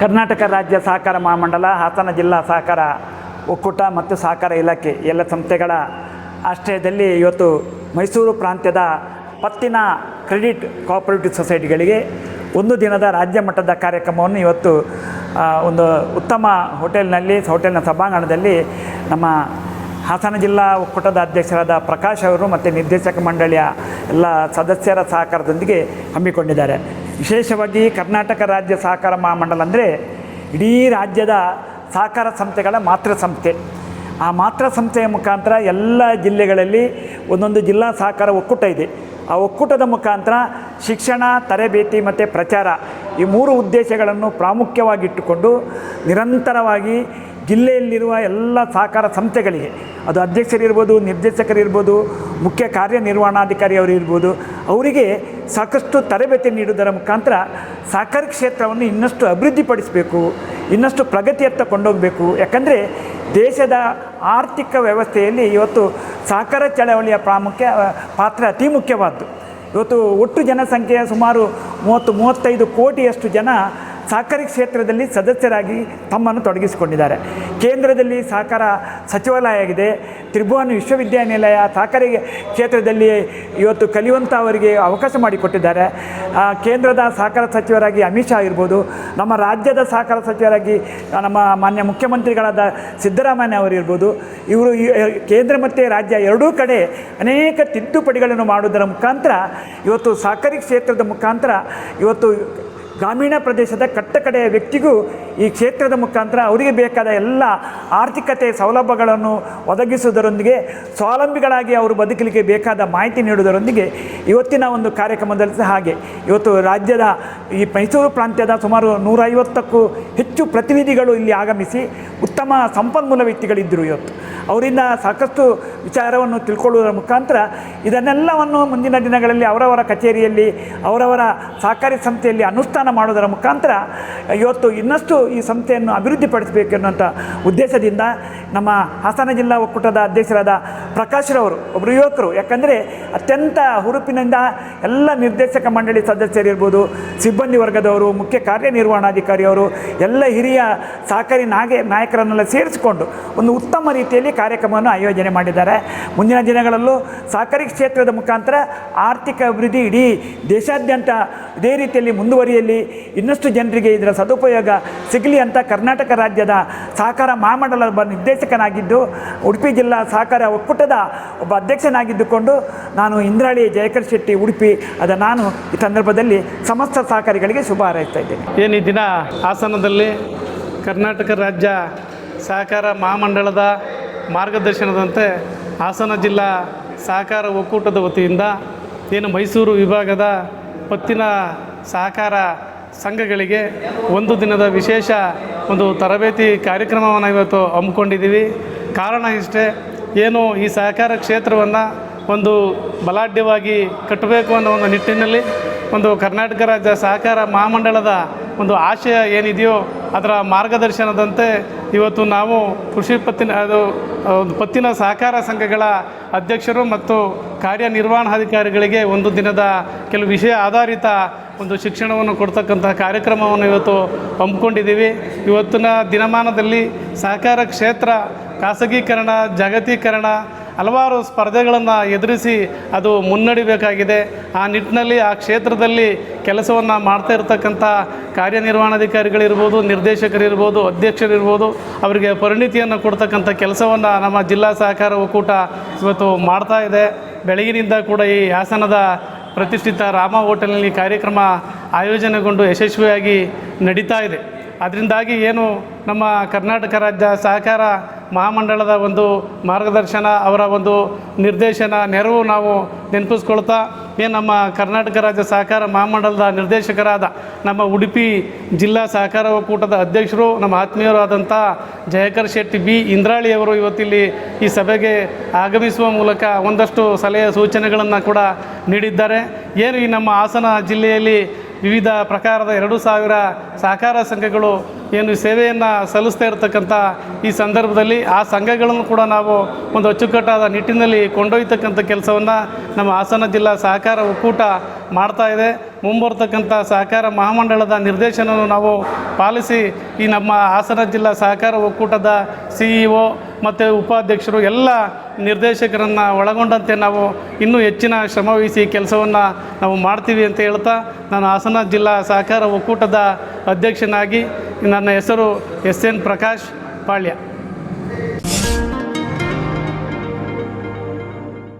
ಕರ್ನಾಟಕ ರಾಜ್ಯ ಸಹಕಾರ ಮಹಾಮಂಡಲ, ಹಾಸನ ಜಿಲ್ಲಾ ಸಹಕಾರ ಒಕ್ಕೂಟ ಮತ್ತು ಸಹಕಾರ ಇಲಾಖೆ ಎಲ್ಲ ಸಂಸ್ಥೆಗಳ ಆಶ್ರಯದಲ್ಲಿ ಇವತ್ತು ಮೈಸೂರು ಪ್ರಾಂತ್ಯದ ಪತ್ತಿನ ಕ್ರೆಡಿಟ್ ಕೋಆಪರೇಟಿವ್ ಸೊಸೈಟಿಗಳಿಗೆ ಒಂದು ದಿನದ ರಾಜ್ಯ ಮಟ್ಟದ ಕಾರ್ಯಕ್ರಮವನ್ನು ಇವತ್ತು ಒಂದು ಉತ್ತಮ ಹೋಟೆಲ್ನಲ್ಲಿ, ಹೋಟೆಲ್ನ ಸಭಾಂಗಣದಲ್ಲಿ ನಮ್ಮ ಹಾಸನ ಜಿಲ್ಲಾ ಒಕ್ಕೂಟದ ಅಧ್ಯಕ್ಷರಾದ ಪ್ರಕಾಶ್ ಅವರು ಮತ್ತು ನಿರ್ದೇಶಕ ಮಂಡಳಿಯ ಎಲ್ಲ ಸದಸ್ಯರ ಸಹಕಾರದೊಂದಿಗೆ ಹಮ್ಮಿಕೊಂಡಿದ್ದಾರೆ. ವಿಶೇಷವಾಗಿ ಕರ್ನಾಟಕ ರಾಜ್ಯ ಸಹಕಾರ ಮಹಾಮಂಡಲ ಅಂದರೆ ಇಡೀ ರಾಜ್ಯದ ಸಹಕಾರ ಸಂಸ್ಥೆಗಳ ಮಾತೃ ಸಂಸ್ಥೆ. ಆ ಮಾತೃ ಸಂಸ್ಥೆಯ ಮುಖಾಂತರ ಎಲ್ಲ ಜಿಲ್ಲೆಗಳಲ್ಲಿ ಒಂದೊಂದು ಜಿಲ್ಲಾ ಸಹಕಾರ ಒಕ್ಕೂಟ ಇದೆ. ಆ ಒಕ್ಕೂಟದ ಮುಖಾಂತರ ಶಿಕ್ಷಣ, ತರಬೇತಿ ಮತ್ತು ಪ್ರಚಾರ ಈ ಮೂರು ಉದ್ದೇಶಗಳನ್ನು ಪ್ರಾಮುಖ್ಯವಾಗಿಟ್ಟುಕೊಂಡು ನಿರಂತರವಾಗಿ ಜಿಲ್ಲೆಯಲ್ಲಿರುವ ಎಲ್ಲ ಸಹಕಾರ ಸಂಸ್ಥೆಗಳಿಗೆ ಅದು ಅಧ್ಯಕ್ಷರಿರ್ಬೋದು, ನಿರ್ದೇಶಕರಿರ್ಬೋದು, ಮುಖ್ಯ ಕಾರ್ಯನಿರ್ವಹಣಾಧಿಕಾರಿ ಅವರು ಇರ್ಬೋದು ಅವರಿಗೆ ಸಾಕಷ್ಟು ತರಬೇತಿ ನೀಡುವುದರ ಮುಖಾಂತರ ಸಹಕಾರಿ ಕ್ಷೇತ್ರವನ್ನು ಇನ್ನಷ್ಟು ಅಭಿವೃದ್ಧಿಪಡಿಸಬೇಕು, ಇನ್ನಷ್ಟು ಪ್ರಗತಿಯತ್ತ ಕೊಂಡೋಗಬೇಕು. ಯಾಕಂದರೆ ದೇಶದ ಆರ್ಥಿಕ ವ್ಯವಸ್ಥೆಯಲ್ಲಿ ಇವತ್ತು ಸಹಕಾರ ಚಳವಳಿಯ ಪ್ರಾಮುಖ್ಯ ಪಾತ್ರ ಅತಿ ಮುಖ್ಯವಾದ್ದು. ಇವತ್ತು ಒಟ್ಟು ಜನಸಂಖ್ಯೆಯ ಸುಮಾರು ಮೂವತ್ತು, ಮೂವತ್ತೈದು ಕೋಟಿಯಷ್ಟು ಜನ ಸಹಕಾರಿ ಕ್ಷೇತ್ರದಲ್ಲಿ ಸದಸ್ಯರಾಗಿ ತಮ್ಮನ್ನು ತೊಡಗಿಸಿಕೊಂಡಿದ್ದಾರೆ. ಕೇಂದ್ರದಲ್ಲಿ ಸಹಕಾರ ಸಚಿವಾಲಯ ಆಗಿದೆ ತ್ರಿಭುವನ ವಿಶ್ವವಿದ್ಯಾನಿಲಯ ಸಹಕಾರಿ ಕ್ಷೇತ್ರದಲ್ಲಿ ಇವತ್ತು ಕಲಿಯುವಂಥ ಅವರಿಗೆ ಅವಕಾಶ ಮಾಡಿಕೊಟ್ಟಿದ್ದಾರೆ. ಕೇಂದ್ರದ ಸಹಕಾರ ಸಚಿವರಾಗಿ ಅಮಿತ್ ಶಾ ಇರ್ಬೋದು, ನಮ್ಮ ರಾಜ್ಯದ ಸಹಕಾರ ಸಚಿವರಾಗಿ ನಮ್ಮ ಮಾನ್ಯ ಮುಖ್ಯಮಂತ್ರಿಗಳಾದ ಸಿದ್ದರಾಮಯ್ಯ ಅವರಿರ್ಬೋದು ಇವರು ಕೇಂದ್ರ ಮತ್ತು ರಾಜ್ಯ ಎರಡೂ ಕಡೆ ಅನೇಕ ತಿದ್ದುಪಡಿಗಳನ್ನು ಮಾಡುವುದರ ಮುಖಾಂತರ ಇವತ್ತು ಸಹಕಾರಿ ಕ್ಷೇತ್ರದ ಮುಖಾಂತರ ಇವತ್ತು ಗ್ರಾಮೀಣ ಪ್ರದೇಶದ ಕಟ್ಟಕಡೆಯ ವ್ಯಕ್ತಿಗೂ ಈ ಕ್ಷೇತ್ರದ ಮುಖಾಂತರ ಅವರಿಗೆ ಬೇಕಾದ ಎಲ್ಲ ಆರ್ಥಿಕತೆ ಸೌಲಭ್ಯಗಳನ್ನು ಒದಗಿಸುವುದರೊಂದಿಗೆ ಸ್ವಾವಲಂಬಿಗಳಾಗಿ ಅವರು ಬದುಕಲಿಕ್ಕೆ ಬೇಕಾದ ಮಾಹಿತಿ ನೀಡುವುದರೊಂದಿಗೆ ಇವತ್ತಿನ ಒಂದು ಕಾರ್ಯಕ್ರಮದಲ್ಲಿ ಸಹ ಹಾಗೆ. ಇವತ್ತು ರಾಜ್ಯದ ಈ ಮೈಸೂರು ಪ್ರಾಂತ್ಯದ ಸುಮಾರು ನೂರೈವತ್ತಕ್ಕೂ ಹೆಚ್ಚು ಪ್ರತಿನಿಧಿಗಳು ಇಲ್ಲಿ ಆಗಮಿಸಿ ಉತ್ತಮ ಸಂಪನ್ಮೂಲ ವ್ಯಕ್ತಿಗಳಿದ್ದರು ಇವತ್ತು. ಅವರಿಂದ ಸಾಕಷ್ಟು ವಿಚಾರವನ್ನು ತಿಳ್ಕೊಳ್ಳುವುದರ ಮುಖಾಂತರ ಇದನ್ನೆಲ್ಲವನ್ನು ಮುಂದಿನ ದಿನಗಳಲ್ಲಿ ಅವರವರ ಕಚೇರಿಯಲ್ಲಿ, ಅವರವರ ಸಹಕಾರಿ ಸಂಸ್ಥೆಯಲ್ಲಿ ಅನುಷ್ಠಾನ ಮಾಡುವುದರ ಮುಖಾಂತರ ಇವತ್ತು ಇನ್ನಷ್ಟು ಈ ಸಂಸ್ಥೆಯನ್ನು ಅಭಿವೃದ್ಧಿಪಡಿಸಬೇಕು ಎನ್ನುವಂಥ ಉದ್ದೇಶದಿಂದ ನಮ್ಮ ಹಾಸನ ಜಿಲ್ಲಾ ಒಕ್ಕೂಟದ ಅಧ್ಯಕ್ಷರಾದ ಪ್ರಕಾಶ್ರವರು ಒಬ್ಬರು ಯುವಕರು. ಯಾಕಂದರೆ ಅತ್ಯಂತ ಹುರುಪಿನಿಂದ ಎಲ್ಲ ನಿರ್ದೇಶಕ ಮಂಡಳಿ ಸದಸ್ಯರಿರ್ಬೋದು, ಸಿಬ್ಬಂದಿ ವರ್ಗದವರು, ಮುಖ್ಯ ಕಾರ್ಯನಿರ್ವಹಣಾಧಿಕಾರಿಯವರು ಎಲ್ಲ ಹಿರಿಯ ಸಹಕಾರಿ ನಾಗೆ ನಾಯಕರನ್ನೆಲ್ಲ ಸೇರಿಸಿಕೊಂಡು ಒಂದು ಉತ್ತಮ ರೀತಿಯಲ್ಲಿ ಕಾರ್ಯಕ್ರಮವನ್ನು ಆಯೋಜನೆ ಮಾಡಿದ್ದಾರೆ. ಮುಂದಿನ ದಿನಗಳಲ್ಲೂ ಸಹಕಾರಿ ಕ್ಷೇತ್ರದ ಮುಖಾಂತರ ಆರ್ಥಿಕ ಅಭಿವೃದ್ಧಿ ಇಡೀ ದೇಶಾದ್ಯಂತ ಇದೇ ರೀತಿಯಲ್ಲಿ ಮುಂದುವರಿಯಲಿ. ಇನ್ನಷ್ಟು ಜನರಿಗೆ ಇದರ ಸದುಪಯೋಗ ಸಿಗಲಿ ಅಂತ ಕರ್ನಾಟಕ ರಾಜ್ಯದ ಸಹಕಾರ ಮಹಾಮಂಡಲ ನಿರ್ದೇಶಕನಾಗಿದ್ದು, ಉಡುಪಿ ಜಿಲ್ಲಾ ಸಹಕಾರ ಒಕ್ಕೂಟದ ಒಬ್ಬ ಅಧ್ಯಕ್ಷನಾಗಿದ್ದುಕೊಂಡು ನಾನು ಇಂದ್ರಾಳಿ ಜಯಕರ್ ಶೆಟ್ಟಿ ಉಡುಪಿ ಅದ ನಾನು ಈ ಸಂದರ್ಭದಲ್ಲಿ ಸಮಸ್ತ ಸಹಕಾರಿಗಳಿಗೆ ಶುಭ ಹಾರೈಸ್ತಾ ಇದ್ದೇನೆ. ಏನು ಈ ದಿನ ಹಾಸನದಲ್ಲಿ ಕರ್ನಾಟಕ ರಾಜ್ಯ ಸಹಕಾರ ಮಹಾಮಂಡಳದ ಮಾರ್ಗದರ್ಶನದಂತೆ ಹಾಸನ ಜಿಲ್ಲಾ ಸಹಕಾರ ಒಕ್ಕೂಟದ ವತಿಯಿಂದ ಏನು ಮೈಸೂರು ವಿಭಾಗದ ಪತ್ತಿನ ಸಹಕಾರ ಸಂಘಗಳಿಗೆ ಒಂದು ದಿನದ ವಿಶೇಷ ಒಂದು ತರಬೇತಿ ಕಾರ್ಯಕ್ರಮವನ್ನು ಇವತ್ತು ಹಮ್ಮಿಕೊಂಡಿದ್ದೀವಿ. ಕಾರಣ ಇಷ್ಟೇ, ಏನು ಈ ಸಹಕಾರ ಕ್ಷೇತ್ರವನ್ನು ಒಂದು ಬಲಾಢ್ಯವಾಗಿ ಕಟ್ಟಬೇಕು ಅನ್ನೋ ಒಂದು ನಿಟ್ಟಿನಲ್ಲಿ ಒಂದು ಕರ್ನಾಟಕ ರಾಜ್ಯ ಸಹಕಾರ ಮಹಾಮಂಡಳದ ಒಂದು ಆಶಯ ಏನಿದೆಯೋ ಅದರ ಮಾರ್ಗದರ್ಶನದಂತೆ ಇವತ್ತು ನಾವು ಕೃಷಿ ಪತ್ತಿನ, ಅದು ಪತ್ತಿನ ಸಹಕಾರ ಸಂಘಗಳ ಅಧ್ಯಕ್ಷರು ಮತ್ತು ಕಾರ್ಯನಿರ್ವಹಣಾಧಿಕಾರಿಗಳಿಗೆ ಒಂದು ದಿನದ ಕೆಲವು ವಿಷಯ ಆಧಾರಿತ ಒಂದು ಶಿಕ್ಷಣವನ್ನು ಕೊಡ್ತಕ್ಕಂಥ ಕಾರ್ಯಕ್ರಮವನ್ನು ಇವತ್ತು ಹಮ್ಮಿಕೊಂಡಿದ್ದೀವಿ. ಇವತ್ತಿನ ದಿನಮಾನದಲ್ಲಿ ಸಹಕಾರ ಕ್ಷೇತ್ರ, ಖಾಸಗೀಕರಣ, ಜಾಗತೀಕರಣ ಹಲವಾರು ಸ್ಪರ್ಧೆಗಳನ್ನು ಎದುರಿಸಿ ಅದು ಮುನ್ನಡಿಬೇಕಾಗಿದೆ. ಆ ನಿಟ್ಟಿನಲ್ಲಿ, ಆ ಕ್ಷೇತ್ರದಲ್ಲಿ ಕೆಲಸವನ್ನು ಮಾಡ್ತಾ ಇರತಕ್ಕಂಥ ಕಾರ್ಯನಿರ್ವಹಣಾಧಿಕಾರಿಗಳಿರ್ಬೋದು, ನಿರ್ದೇಶಕರಿರ್ಬೋದು, ಅಧ್ಯಕ್ಷರಿರ್ಬೋದು, ಅವರಿಗೆ ಪರಿಣಿತಿಯನ್ನು ಕೊಡ್ತಕ್ಕಂಥ ಕೆಲಸವನ್ನು ನಮ್ಮ ಜಿಲ್ಲಾ ಸಹಕಾರ ಒಕ್ಕೂಟ ಇವತ್ತು ಮಾಡ್ತಾ ಇದೆ. ಬೆಳಗಿನಿಂದ ಕೂಡ ಈ ಹಾಸನದ ಪ್ರತಿಷ್ಠಿತ ರಾಮ ಹೋಟೆಲ್ನಲ್ಲಿ ಕಾರ್ಯಕ್ರಮ ಆಯೋಜನೆಗೊಂಡು ಯಶಸ್ವಿಯಾಗಿ ನಡೀತಾ ಇದೆ. ಅದರಿಂದಾಗಿ ಏನು ನಮ್ಮ ಕರ್ನಾಟಕ ರಾಜ್ಯ ಸಹಕಾರ ಮಹಾಮಂಡಳದ ಒಂದು ಮಾರ್ಗದರ್ಶನ, ಅವರ ಒಂದು ನಿರ್ದೇಶನ ನೆರವು ನಾವು ನೆನಪಿಸ್ಕೊಳ್ತಾ ಏನು ನಮ್ಮ ಕರ್ನಾಟಕ ರಾಜ್ಯ ಸಹಕಾರ ಮಹಾಮಂಡಲದ ನಿರ್ದೇಶಕರಾದ ನಮ್ಮ ಉಡುಪಿ ಜಿಲ್ಲಾ ಸಹಕಾರ ಒಕ್ಕೂಟದ ಅಧ್ಯಕ್ಷರು, ನಮ್ಮ ಆತ್ಮೀಯರಾದಂಥ ಜಯಕರ್ ಶೆಟ್ಟಿ ಬಿ. ಇಂದ್ರಾಳಿಯವರು ಇವತ್ತಿಲ್ಲಿ ಈ ಸಭೆಗೆ ಆಗಮಿಸುವ ಮೂಲಕ ಒಂದಷ್ಟು ಸಲಹೆ ಸೂಚನೆಗಳನ್ನು ಕೂಡ ನೀಡಿದ್ದಾರೆ. ಏನು ಈ ನಮ್ಮ ಹಾಸನ ಜಿಲ್ಲೆಯಲ್ಲಿ ವಿವಿಧ ಪ್ರಕಾರದ ಎರಡು ಸಾವಿರ ಸಹಕಾರ ಸಂಘಗಳು ಏನು ಸೇವೆಯನ್ನು ಸಲ್ಲಿಸ್ತಾ ಇರತಕ್ಕಂಥ ಈ ಸಂದರ್ಭದಲ್ಲಿ ಆ ಸಂಘಗಳನ್ನು ಕೂಡ ನಾವು ಒಂದು ಅಚ್ಚುಕಟ್ಟಾದ ನಿಟ್ಟಿನಲ್ಲಿ ಕೊಂಡೊಯ್ತಕ್ಕಂಥ ಕೆಲಸವನ್ನು ನಮ್ಮ ಹಾಸನ ಜಿಲ್ಲಾ ಸಹಕಾರ ಒಕ್ಕೂಟ ಮಾಡ್ತಾ ಇದೆ. ಮುಂಬರ್ತಕ್ಕಂಥ ಸಹಕಾರ ಮಹಾಮಂಡಳದ ನಿರ್ದೇಶನವನ್ನು ನಾವು ಪಾಲಿಸಿ ಈ ನಮ್ಮ ಹಾಸನ ಜಿಲ್ಲಾ ಸಹಕಾರ ಒಕ್ಕೂಟದ ಸಿ ಮತ್ತು ಉಪಾಧ್ಯಕ್ಷರು ಎಲ್ಲ ನಿರ್ದೇಶಕರನ್ನು ಒಳಗೊಂಡಂತೆ ನಾವು ಇನ್ನೂ ಹೆಚ್ಚಿನ ಶ್ರಮವಹಿಸಿ ಕೆಲಸವನ್ನು ನಾವು ಮಾಡ್ತೀವಿ ಅಂತ ಹೇಳ್ತಾ ನಾನು ಹಾಸನ ಜಿಲ್ಲಾ ಸಹಕಾರ ಒಕ್ಕೂಟದ ಅಧ್ಯಕ್ಷನಾಗಿ ನನ್ನ ಹೆಸರು ಎಸ್ ಎನ್ ಪ್ರಕಾಶ್ ಪಾಳ್ಯ.